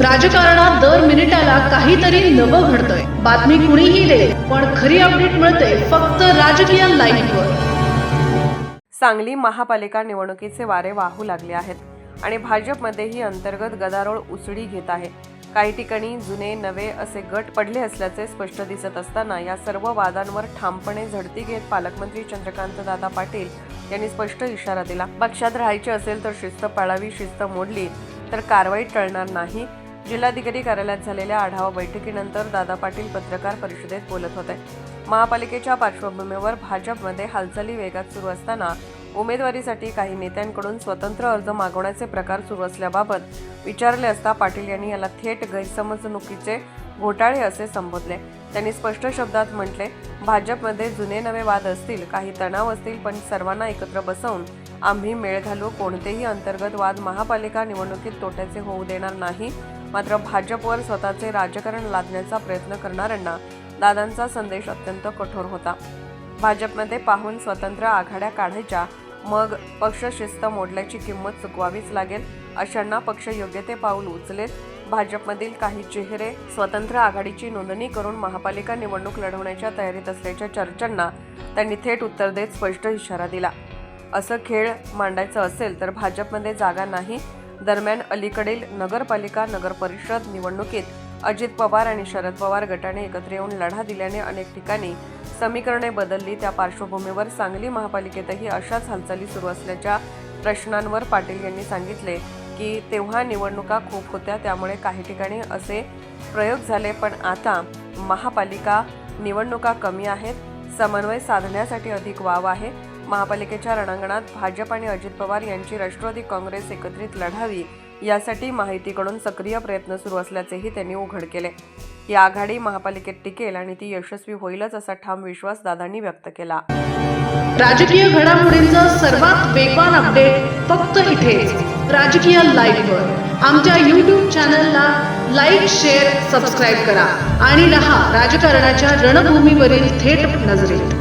राजकारणात दर मिनिटाला काहीतरी नवं घडतंय. बातमी कुणीही दे पण खरी अपडेट मिळते फक्त राजकीय लाईव्हवर सांगली महापालिका निवडणुकीचे वारे वाहू लागले आहेत आणि भाजपमध्येही अंतर्गत गदारोळ उसळी घेत आहे. काही ठिकाणी जुने नवे असे गट पडले असल्याचे स्पष्ट दिसत असताना या सर्व वादांवर ठामपणे झडती घेत पालकमंत्री चंद्रकांत दादा पाटील यांनी स्पष्ट इशारा दिला. पक्षात राहायचे असेल तर शिस्त पाळावी शिस्त मोडली तर कारवाई टळणार नाही. जिल्हाधिकारी कार्यालयात झालेल्या आढावा बैठकीनंतर दादा पाटील पत्रकार परिषदेत बोलत होते. महापालिकेच्या पार्श्वभूमीवर भाजपमध्ये हालचाली वेगात सुरू असताना उमेदवारीसाठी काही नेत्यांकडून स्वतंत्र अर्ज मागवण्याचे प्रकार सुरू असल्याबाबत विचारले असता पाटील यांनी याला थेट गैरसमजणुकीचे घोटाळे असे संबोधले. त्यांनी स्पष्ट शब्दात म्हटले भाजपमध्ये जुने नवे वाद असतील काही तणाव असतील पण सर्वांना एकत्र बसवून आम्ही मेळ घालू. कोणतेही अंतर्गत वाद महापालिका निवडणुकीत तोट्याचे होऊ देणार नाही. मात्र भाजपवर स्वतःचे राजकारण लादण्याचा प्रयत्न करणाऱ्यांना दादांचा संदेश अत्यंत कठोर होता. भाजपमध्ये पाहून स्वतंत्र आघाड्या काढायच्या मग पक्षशिस्त मोडल्याची किंमत चुकवावीच लागेल अशांना पक्ष योग्य ते पाऊल उचलेल भाजपमधील काही चेहरे स्वतंत्र आघाडीची नोंदणी करून महापालिका निवडणूक लढवण्याच्या तयारीत असल्याच्या चर्चांना त्यांनी थेट उत्तर देत स्पष्ट इशारा दिला. असं खेळ मांडायचं असेल तर भाजपमध्ये जागा नाही दरम्यान अलीकडील नगरपालिका नगरपरिषद निवडणुकीत अजित पवार आणि शरद पवार गटाने एकत्र येऊन लढा दिल्याने अनेक ठिकाणी समीकरणे बदलली. त्या पार्श्वभूमीवर सांगली महापालिकेतही अशाच हालचाली सुरू असल्याच्या प्रश्नांवर पाटील यांनी सांगितले की तेव्हा निवडणुका खूप होत्या त्यामुळे काही ठिकाणी असे प्रयोग झाले पण आता महापालिका निवडणुका कमी आहेत. समन्वय साधण्यासाठी अधिक वाव आहे. महापालिकेच्या रणांगणात भाजप आणि अजित पवार यांची राष्ट्रवादी काँग्रेस एकत्रित लढावी यासाठी माहितीकडून सक्रिय प्रयत्न सुरू असल्याचेही त्यांनी उघड केले. ही आघाडी महापालिकेत टिकेल आणि ती यशस्वी होईलच असा ठाम विश्वास दादांनी व्यक्त केला. राजकीय घडामोडींचा सर्वात वेगवान अपडेट फक्त इथेच राजकीय लाईव्हवर. आमच्या यूट्यूब चॅनलला लाईक शेअर सबस्क्राईब करा आणि रहा राजकारणाच्या रणभूमीवरील थेट नजरेत.